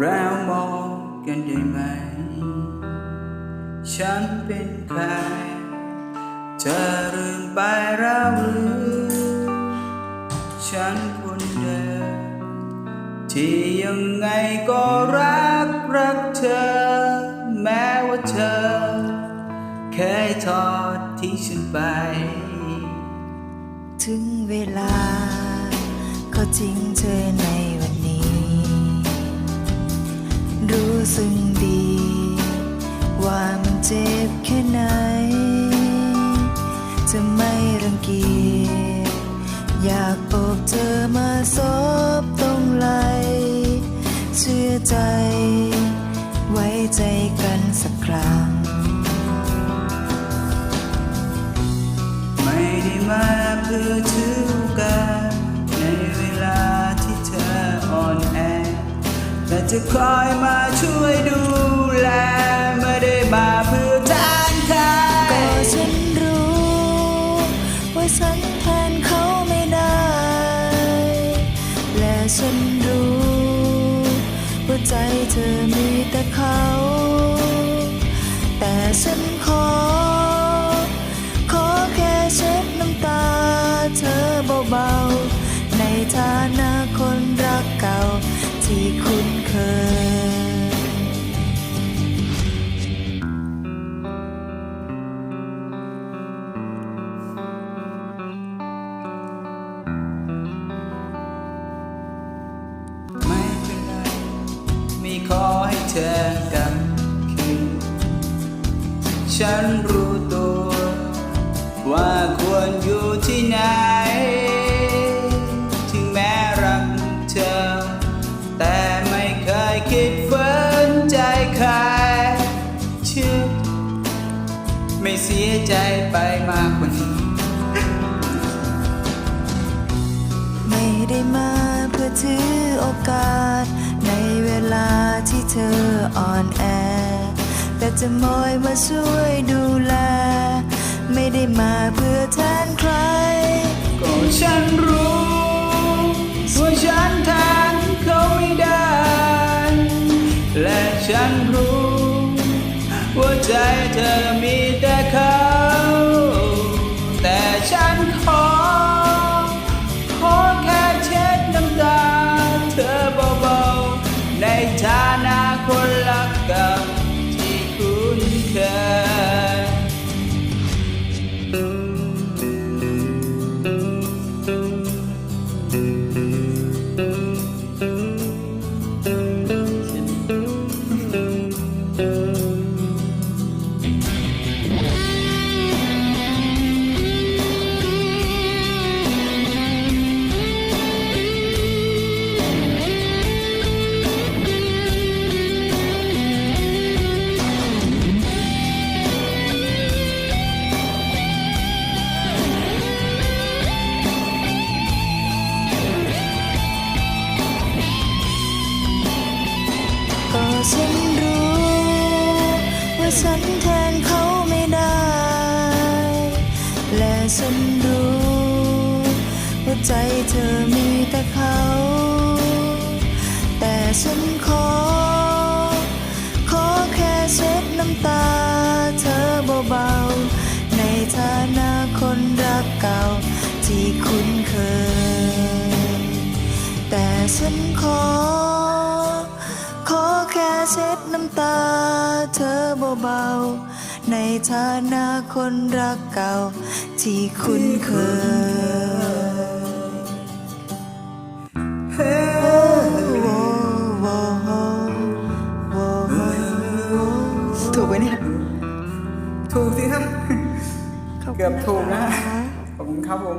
แล้วมองกันได้ไหม ฉันเป็นใคร เธอลืมไปแล้วหรือ ฉันคนเดิมที่ยังไงก็รักรักเธอ แม้ว่าเธอ เคยทอดทิ้งฉันไป ถึงเวลาก็จริงเธอใน รู้สึกดี ว่ามันเจ็บแค่ไหน จะไม่รังเกียจอยากโอบเธอมาซบตรงไหล เชื่อใจ ไว้ใจกันสักครั้ง ไม่ได้มาเพื่อถือ จะคอยมาช่วยดูแลไม่ได้มาเพื่อทานใครก็ฉันรู้ ว่าฉันแทนเขาไม่ได้ และฉันรู้ ว่าใจเธอมีแต่เขา แต่ฉัน ฉันรู้ตัว ว่าควรอยู่ที่ไหน ถึงแม้รักเธอ แต่ไม่เคยคิดฝืนใจใครเชื่อไม่เสียใจไปมากกว่านี้ไม่ได้มาเพื่อถือโอกาส ในเวลาที่เธอ จะมอยมาช่วยดูแล ไม่ได้มาเพื่อแทนใคร ก็ฉันรู้ว่าฉันแทนเขาไม่ได้ และฉันรู้ว่าใจเธอมี ฉันรู้ ว่าฉันแทนเขาไม่ได้ และฉันรู้ ว่าใจเธอมีแต่เขา แต่ฉันขอ ขอแค่เช็ดน้ำตาเธอเบาๆ ในฐานะคนรักเก่าที่คุ้นเคย แต่ฉันขอ เช็ดน้ำตาเธอเบาๆ ในฐานะคนรักเก่า ที่คุ้นเคยถูกไหมเนี่ย ถูกสิครับ เกือบถูกนะค่ะขอบคุณครับผม